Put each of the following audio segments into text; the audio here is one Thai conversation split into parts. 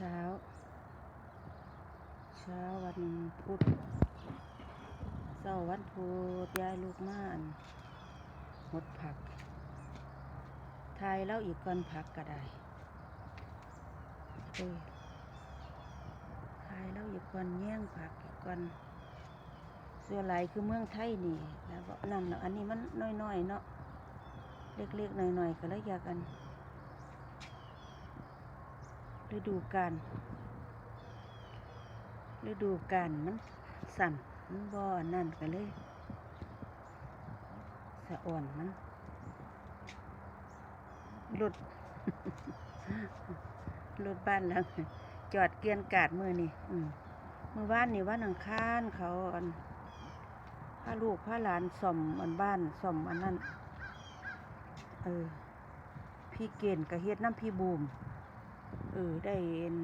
เช้า เช้าวันพุธเสาร์วันพุธยายลูกม่านหมดผัก ทายแล้วอีกก่อนผักก็ได้เออทายแล้วอีกก่อนแย่งผักอีกก่อนส่วนหลคือเมืองไทยนี่แล้วนั่นเนาะอันนี้มันน้อยๆเนาะเล็กๆหน่อยๆก็เลยอยากกัน ฤดูกาลฤดูกาลมันสั่นมันบ่อนนั่นก็เลยสะอ่อนมันรถรถบ้านแล้ว จอดเกลียนกาดมือนี่อืมือบ้านนี่วันอังคารเขาอันพาลูกพาหลานส่อมอันบ้านส่อมอันนั้นเออพี่เกณฑ์กับเฮ็ดน้ำพี่บูม ออ ได้เห็น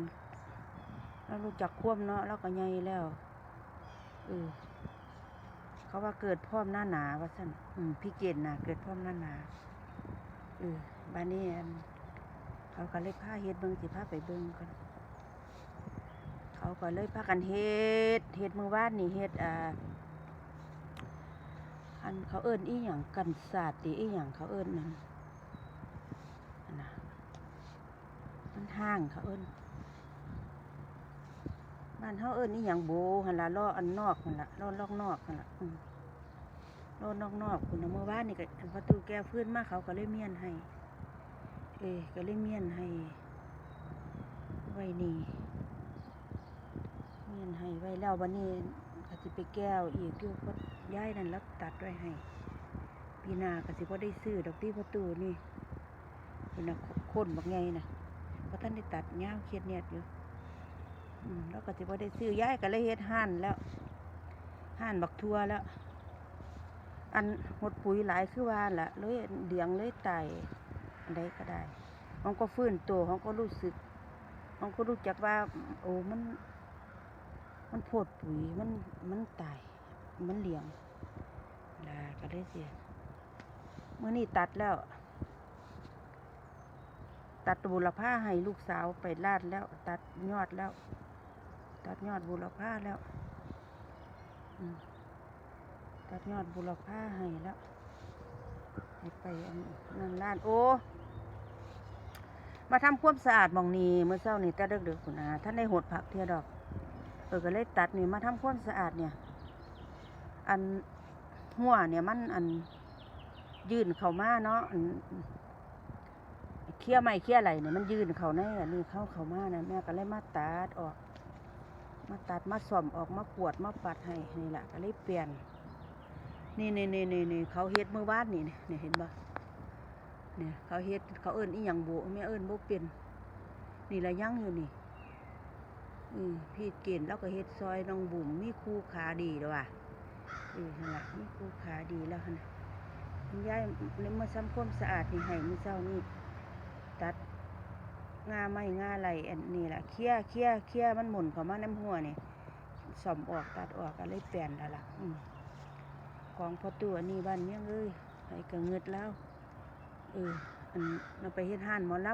เรารู้จักควบเนาะเราก็ใหญ่แล้วเออเขาว่าเกิดพร้อมหน้าหนาว่าสั่นอืมพี่เกณฑ์น่ะเกิดพร้อมหน้าหนาเออบ้านนี้เขาก็เลยพาเฮ็ดเบิ่งสิพาไปเบิ่งกันเขาก็เลยพากันเฮ็ดเฮ็ดมือวานนี่เฮ็ดอ่าอันเขาเอิ้นอีหยังกันศาสตร์ติอีหยังเขาเอิ้นนั่นอันน่ะ มันห้างเขาเอิ้นบ้านเขาเอิ้นอีหยังโบหันละล้ออันนอกหั่นละล้อลอกนอกหั่นละล้อนอกนอกคุณเมื่อวานนี่ก็อันประตูแก้วพื้นมาเขาก็เลยเมียนให้ เอก็เลยเมียนให้ ไว้นี่เมียนให้ไว้แล้ววันนี้ก็สิไปแก้วอีกอยู่เพราะย้ายนั่นแล้วตัดไว้ให้ปีนาก็สิบ่ได้ซื้อดอกที่ประตูนี่เป็นน่ะโคนบักไงน่ะ ราะท่านได้ตัดยาวเครียดเนียดอยู่แล้วก็สิบ่ได้ซื้อย้ายก็เลยเฮ็ดห่านแล้วห่านบักทัวแล้ว อันหดปุ๋ยหลายคือว่าละเลยเดียงเลยไตอันใดก็ได้มันก็ฟื้นตัวมันก็รู้สึกมันก็รู้จักว่า โอ้มัน มันโพดปุ๋ยมันมันไตมันเลี้ยงลาก็ได้เสียเมื่อนี้ตัดแล้ว ตัดบุรพาให้ลูกสาวไปลาดแล้ว ตัดยอดแล้ว ตัดยอดบุรพาแล้วตัดยอดบุรพาให้แล้วให้ไปนั่นลาดโอ้มาทำความสะอาดมองนี้เมื่อเช้านี่แต่เด็กๆคุณอาท่านได้หดผักเทียดอกเออก็เลยตัดนี่มาทำความสะอาดเนี่ย อันหัวเนี่ยมันอันยื่นเข้ามาเนาะอัน เคี้ยไม่เคี้ยอะไรเนี่ยมันยืนเขาในอันนี้เข้าเขามานะแม่ก็เลยมาตัดออก มาตัดมาส่อมออกมาปวดมาปัดให้นี่แหละก็เลยเปลี่ยน นี่นี่นี่นี่นี่เขาเฮ็ดมือวาดนี่เนี่ยเห็นบ่เนี่ยเขาเฮ็ดเขาเอิ้นอีหยังโบแม่เอิ้นบ่เป็น นี่ละยั่งอยู่นี่อืมพี่เกณฑ์แล้วก็เฮ็ดซอยน้องบุ๋มมีคู่ขาดีแล้วว่ะเออนั่นล่ะมีคู่ขาดีแล้วนะคุณยายเลยมาซ้ำความสะอาดนี่ให้มือเช้านี่ งาไม้งาไหลอันนี้ล่ะเคลี่ยเคลี่ยเคลี่ยมันหมุนเข้ามาในหัวนี่ซ่อมออกตัดออกก็เลยเปลี่ยนแล้วล่ะของพอตัวนี่บ้านเมียงเอ้ยไปก็เงิดแล้วเอออันเราไปเฮ็ดห้านหมอล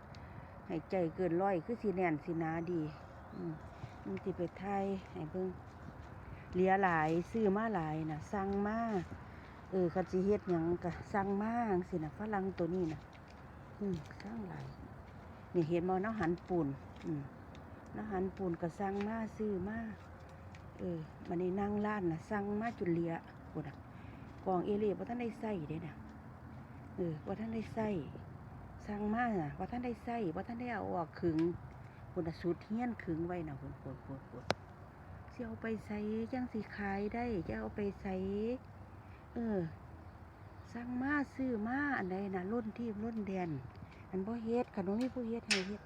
ำให้ใจเกินร้อยคือสิแน่นสิหนาดีอืมมันสิไปไทยให้เบิ่งเลียหลายซื้อมาหลายนะสั่งมาเออคันสิเฮ็ดหยังก็สั่งมาจังซี่น่ะฝรั่งตัวนี้นะอืมสั่งหลาย นี่เห็นบ่น้ำหันปูนอืมน้ำหันปูนก็สั่งมาซื้อมาเออมันนี่นั่งร้านน่ะสั่งมาจุเลียพุ่นะกองเอเล่บ่ทันได้ใส่เด้นะเออบ่ทันได้ใส่สั่งมาน่ะบ่ทันได้ใส่บ่ทันได้เอาออกขึงคนน่ะสุดเฮี้ยนขึงไว้นะคนคนคนคนสิเอาไปใส่จังสิขายได้จะเอาไปใส่เออสั่งมาซื้อมาอันใดนะล้นที่ล้นแดน อันบ่เฮ็ดขนมมีผู้เฮ็ดให้เฮ็ด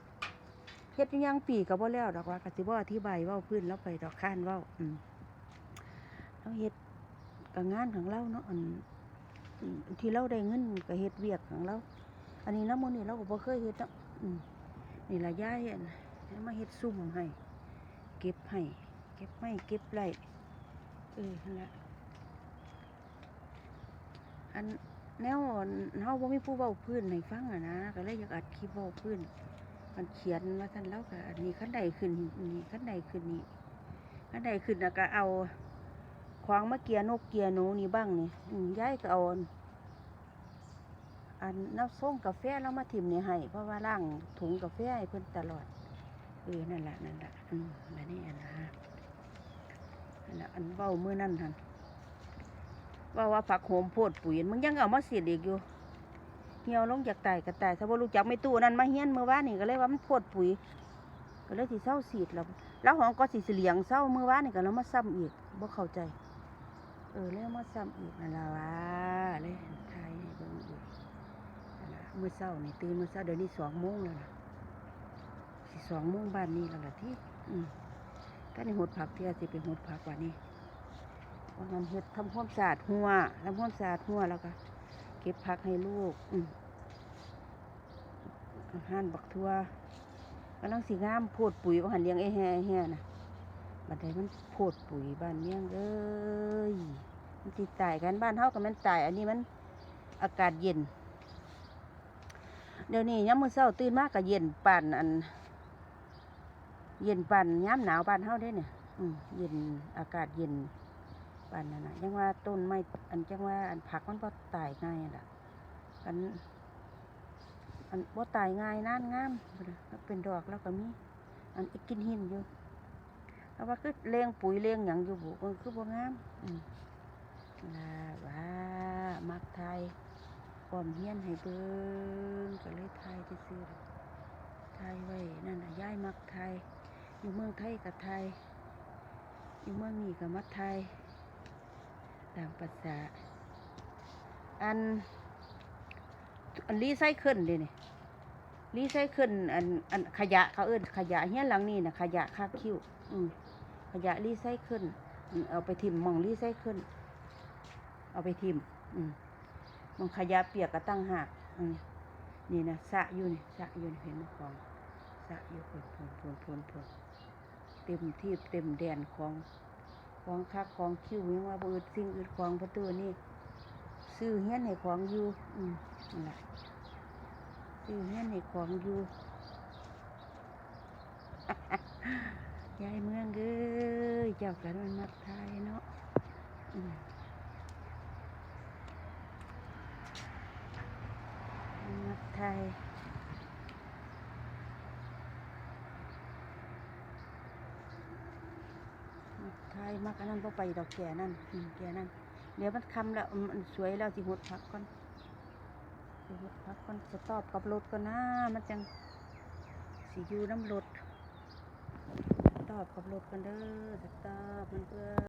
เฮ็ดยังปีก็บ่แล้วดอกว่ากสิบ่อธิบายเว้าพื้นแล้วไปดอกข้านเว้าอืมเราเฮ็ดกับงานของเราเนาะอันอืมที่เราได้เงินก็เฮ็ดเวียกของเรา อันนี้น้ำมันนี่เราก็บ่เคยเฮ็ดเนาะอืมนี่ละยายอันมาเฮ็ดซุ่มให้ เก็บให้ เก็บไม่เก็บไรเออนั่นแหละอัน แนวเฮาบ่มีผู้เว้าพื้นให้ฟังอะนะก็เลยอยากอัดคลิปเว้าพื้นมันเขียนว่าท่านเล่ากับอันนี้ขั้นใดขึ้นนี่ขั้นใดขึ้นนี่ขั้นใดขึ้นแล้วก็เอาควางมาเกียนกเกียหนูนี่บ้างนี่ย้ายก็เอาอันน้ำส้มกาแฟแล้วมาถิ่มนี่ให้เพราะว่าล่างถุงกาแฟให้เพิ่นตลอดเออนั่นแหละนั่นแหละอืมแล้วนี่อันะนั่นละอันเบ้ามือนั่นทัน ว่าว่าผักโหมโพดปุ๋ยมึงยังเอามาเสียดอีกอยู่เหี่ยวลงจากตายก็ตายถ้าบ่ารู้จักไม่ตู้นั่นมาเฮี้ยนเมื่อวานนี่ก็เลยว่ามันโพดปุ๋ย ก็เลยสิเศร้าสีดแล้วแล้วของก็สิเสลียงเศร้าเมื่อวานนี่ก็แล้วมาซ้ำอีกบ่เข้าใจ เออแล้วมาซ้ำอีกนั่นละว่าเลยไทยเบิ่งอีกนั่นล่ะมื้อเช้านี่ตื่นมื้อเช้าเดี๋ยวนี้สองโมงแล้วล่ะสิสองโมงบ้านนี้แล้วล่ะที่อืมถ้าในหดผักเที่ยสิไปหดผักกว่านี้ วันนั้นเฮ็ดทำความสะอาดหัวทำความสะอาดหัวแล้วก็เก็บผักให้ลูกอาหารบักทัวกำลังสีงามโพดปุ๋ยว่าหันเลี้ยงไอ้แห่ไอ้แห่น่ะบัดใดมันโพดปุ๋ยบ้านเมี่ยงเอ้ยมันสิตายกันบ้านเฮากับมันตาย อันนี้มันอากาศเย็น เดี๋ยวนี้ยามมื้อเช้าตื่นมากก็เย็นปานอัน เย็นปานยามหนาวบ้านเฮาเด้เนี่ยเย็นอากาศเย็น ปานนั้นนะยังว่าต้นไม้อันจังว่าอันผักมันบ่ตายง่ายล่ะอันอันบ่ตายง่ายน่านงามแล้วเป็นดอกแล้วก็มีอันอีกกินหินอยู่เพราว่าคือเลี้ยงปุ๋ยเลี้ยงหยังอยู่บุมันคือบ่งามอืมลาว่ามักไทยป้อมเฮียนให้เบิ่งก็เลยไทยซื่อๆดอไทยไว้นั่นน่ะย้ายมักไทยอยู่เมืองไทยกับไทยอยู่เมืองนี้กับมักไทย ตามภาษาอัน อันรีไซเคิลเด้นี่รีไซเคิลอันอันขยะเขาเอิ้นขยะเฮี้ยหลังนี่นะขยะคาคิ้วอืมขยะรีไซเคิลเอาไปทิมมองรีไซเคิลเอาไปทิมอืมมองขยะเปียกก็ตั้งหากอืมนี่นะสะอยู่นี่สะอยู่นี่เห็นไหมของสะอยู่พนพนพนพนพนเต็มที่เต็มแดนของ ของคักของคิวยังว่าบอืดสิ่งอืดของประตูนี่ซื้อเฮี้ยนให้ของอยู่อืมนะซื้อเฮี้ยนให้ของอยู่ยายเมืองเอ้ยเจ้ากันมันมักทายเนาะอืมมันมักทายมั มายมักอันนั้นก็ไปดอกแก่นั่นอืมแก่นั่นเดี๋ยวมันคำแล้วมันสวยแล้วสิหดพักก่อนสิหดพักก่อนจะตอบกับรถก่อนนะมันจังสีอยู่น้ำรถตอบกับรถกันเด้อสตอบมันเพื่อ